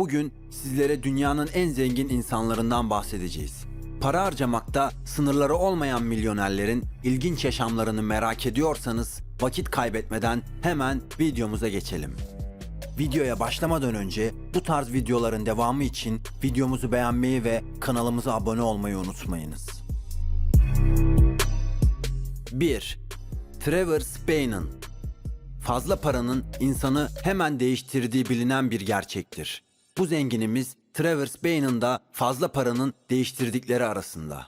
Bugün sizlere dünyanın en zengin insanlarından bahsedeceğiz. Para harcamakta sınırları olmayan milyonerlerin ilginç yaşamlarını merak ediyorsanız vakit kaybetmeden hemen videomuza geçelim. Videoya başlamadan önce bu tarz videoların devamı için videomuzu beğenmeyi ve kanalımıza abone olmayı unutmayınız. 1. Trevor Spain'ın Fazla paranın insanı hemen değiştirdiği bilinen bir gerçektir. Bu zenginimiz Trevor Spain'ın da fazla paranın değiştirdikleri arasında.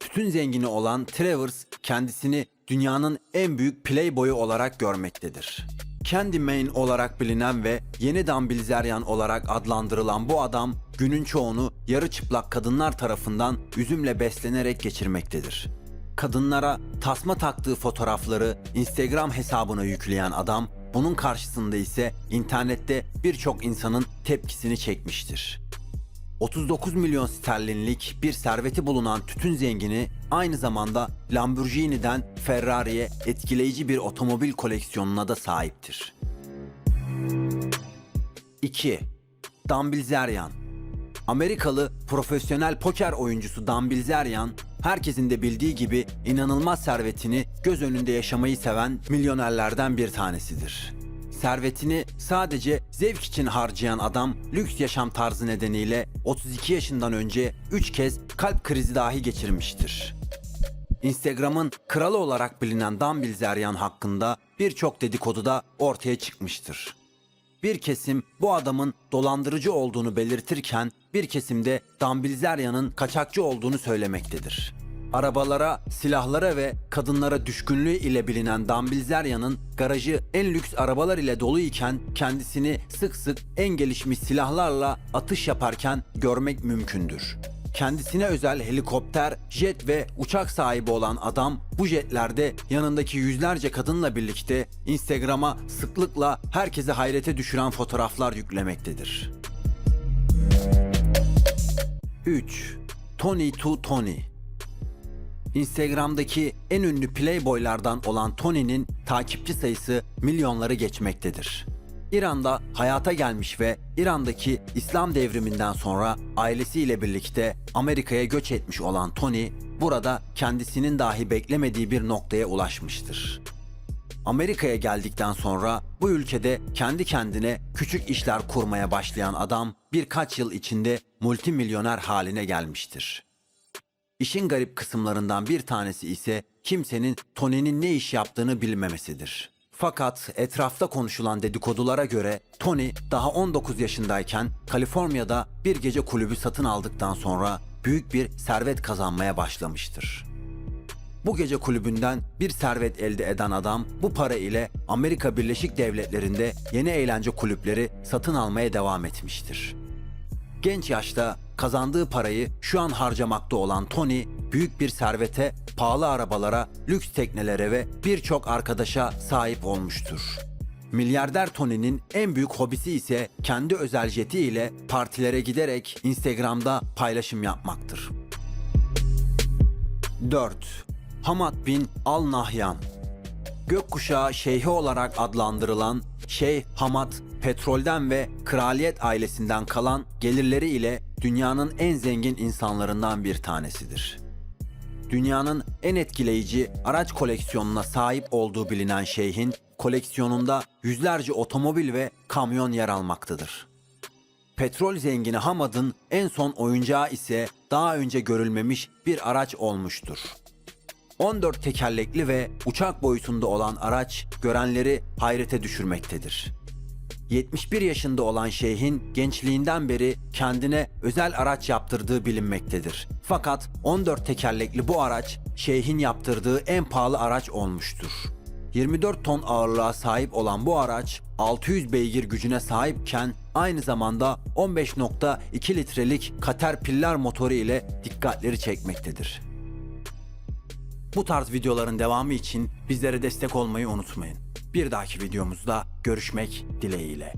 Tütün zengini olan Travers kendisini dünyanın en büyük playboyu olarak görmektedir. Candyman olarak bilinen ve yeni Dan Bilzerian olarak adlandırılan bu adam günün çoğunu yarı çıplak kadınlar tarafından üzümle beslenerek geçirmektedir. Kadınlara tasma taktığı fotoğrafları Instagram hesabına yükleyen adam bunun karşısında ise internette birçok insanın tepkisini çekmiştir. 39 milyon sterlinlik bir serveti bulunan tütün zengini aynı zamanda Lamborghini'den Ferrari'ye etkileyici bir otomobil koleksiyonuna da sahiptir. 2. Dan Bilzerian Amerikalı profesyonel poker oyuncusu Dan Bilzerian, herkesin de bildiği gibi inanılmaz servetini göz önünde yaşamayı seven milyonerlerden bir tanesidir. Servetini sadece zevk için harcayan adam lüks yaşam tarzı nedeniyle 32 yaşından önce 3 kez kalp krizi dahi geçirmiştir. Instagram'ın kralı olarak bilinen Dan Bilzerian hakkında birçok dedikodu da ortaya çıkmıştır. Bir kesim bu adamın dolandırıcı olduğunu belirtirken bir kesim de Dan Bilzerian'ın kaçakçı olduğunu söylemektedir. Arabalara, silahlara ve kadınlara düşkünlüğü ile bilinen Dan Bilzerian'ın garajı en lüks arabalar ile dolu iken kendisini sık sık en gelişmiş silahlarla atış yaparken görmek mümkündür. Kendisine özel helikopter, jet ve uçak sahibi olan adam bu jetlerde yanındaki yüzlerce kadınla birlikte Instagram'a sıklıkla herkesi hayrete düşüren fotoğraflar yüklemektedir. 3. Tony to Tony Instagram'daki en ünlü playboylardan olan Tony'nin takipçi sayısı milyonları geçmektedir. İran'da hayata gelmiş ve İran'daki İslam devriminden sonra ailesiyle birlikte Amerika'ya göç etmiş olan Tony, burada kendisinin dahi beklemediği bir noktaya ulaşmıştır. Amerika'ya geldikten sonra bu ülkede kendi kendine küçük işler kurmaya başlayan adam birkaç yıl içinde multimilyoner haline gelmiştir. İşin garip kısımlarından bir tanesi ise kimsenin Tony'nin ne iş yaptığını bilmemesidir. Fakat etrafta konuşulan dedikodulara göre Tony daha 19 yaşındayken Kaliforniya'da bir gece kulübü satın aldıktan sonra büyük bir servet kazanmaya başlamıştır. Bu gece kulübünden bir servet elde eden adam bu para ile Amerika Birleşik Devletleri'nde yeni eğlence kulüpleri satın almaya devam etmiştir. Genç yaşta kazandığı parayı şu an harcamakta olan Tony, büyük bir servete, pahalı arabalara, lüks teknelere ve birçok arkadaşa sahip olmuştur. Milyarder Tony'nin en büyük hobisi ise kendi özel jeti ile partilere giderek Instagram'da paylaşım yapmaktır. 4. Hamad bin Al Nahyan Gökkuşağı Şeyhi olarak adlandırılan Şeyh Hamad, petrolden ve kraliyet ailesinden kalan gelirleri ile dünyanın en zengin insanlarından bir tanesidir. Dünyanın en etkileyici araç koleksiyonuna sahip olduğu bilinen şeyhin koleksiyonunda yüzlerce otomobil ve kamyon yer almaktadır. Petrol zengini Hamad'ın en son oyuncağı ise daha önce görülmemiş bir araç olmuştur. 14 tekerlekli ve uçak boyutunda olan araç görenleri hayrete düşürmektedir. 71 yaşında olan şeyhin gençliğinden beri kendine özel araç yaptırdığı bilinmektedir. Fakat 14 tekerlekli bu araç şeyhin yaptırdığı en pahalı araç olmuştur. 24 ton ağırlığa sahip olan bu araç 600 beygir gücüne sahipken aynı zamanda 15.2 litrelik Caterpillar motoru ile dikkatleri çekmektedir. Bu tarz videoların devamı için bizlere destek olmayı unutmayın. Bir dahaki videomuzda görüşmek dileğiyle.